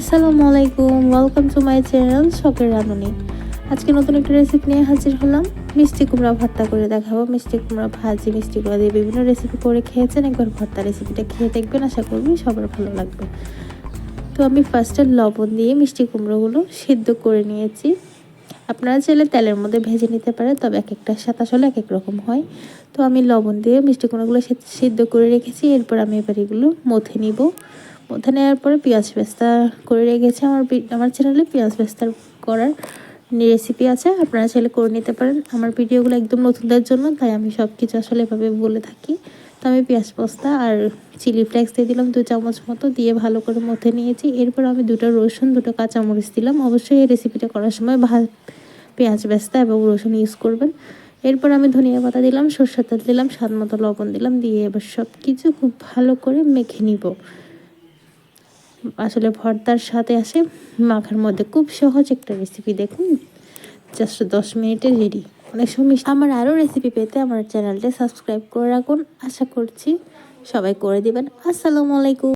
আসসালামু আলাইকুম welcome to my channel শখের রাঁধুনি। আজকে নতুন একটা রেসিপি নিয়ে হাজির হলাম। মিষ্টি কুমড়া ভর্তা করে দেখাবো। মিষ্টি কুমড়া ভাজি, মিষ্টি কুমড়া দিয়ে বিভিন্ন রেসিপি করে খেয়েছেন। একবার ভর্তা রেসিপিটা খেয়ে দেখবেন, আশা করবি সবার ভালো লাগবে। তো আমি ফার্স্টে লবণ দিয়ে মিষ্টি কুমড়োগুলো সিদ্ধ করে নিয়েছি। আপনারা চাইলে তেলের মধ্যে ভেজে নিতে পারেন, তবে এক একটা সাতাশ হলে এক এক রকম হয়। তো আমি লবণ দিয়ে মিষ্টি কুমড়োগুলো সিদ্ধ করে রেখেছি। এরপর আমি এবার এগুলো মথে নিব। মথে নেওয়ার পরে পেঁয়াজ পেস্তা করে রেখেছি। আমার আমার চ্যানেলে পেঁয়াজ পেস্তা করার রেসিপি আছে, আপনারা চাইলে করে নিতে পারেন। আমার ভিডিওগুলো একদম নতুনদের জন্য, তাই আমি সব কিছু আসলে এভাবে বলে থাকি। তো আমি পেঁয়াজ পোস্তা আর চিলি ফ্লেক্স দিয়ে দিলাম, দু চামচ মতো দিয়ে ভালো করে মথে নিয়েছি। এরপর আমি দুটো রসুন, দুটো কাঁচামরিচ দিলাম। অবশ্যই এই রেসিপিটা করার সময় ভা পেঁয়াজ বেস্তা এবং রসুন ইউজ করবেন। এরপর আমি ধনিয়া পাতা দিলাম, সরষের তেল দিলাম, স্বাদ মতো লবণ দিলাম, দিয়ে এবার সব কিছু খুব ভালো করে মেখে নিব। আসলে ভর্তার সাথে আসে। মাখার মধ্যে খুব সহজ একটা রেসিপি দেখুন। জাস্ট দশ মিনিটে রেডি। অনেক সময় আমার আরও রেসিপি পেতে আমার চ্যানেলটা সাবস্ক্রাইব করে রাখুন। আশা করছি সবাই করে দিবেন। আসসালামু আলাইকুম।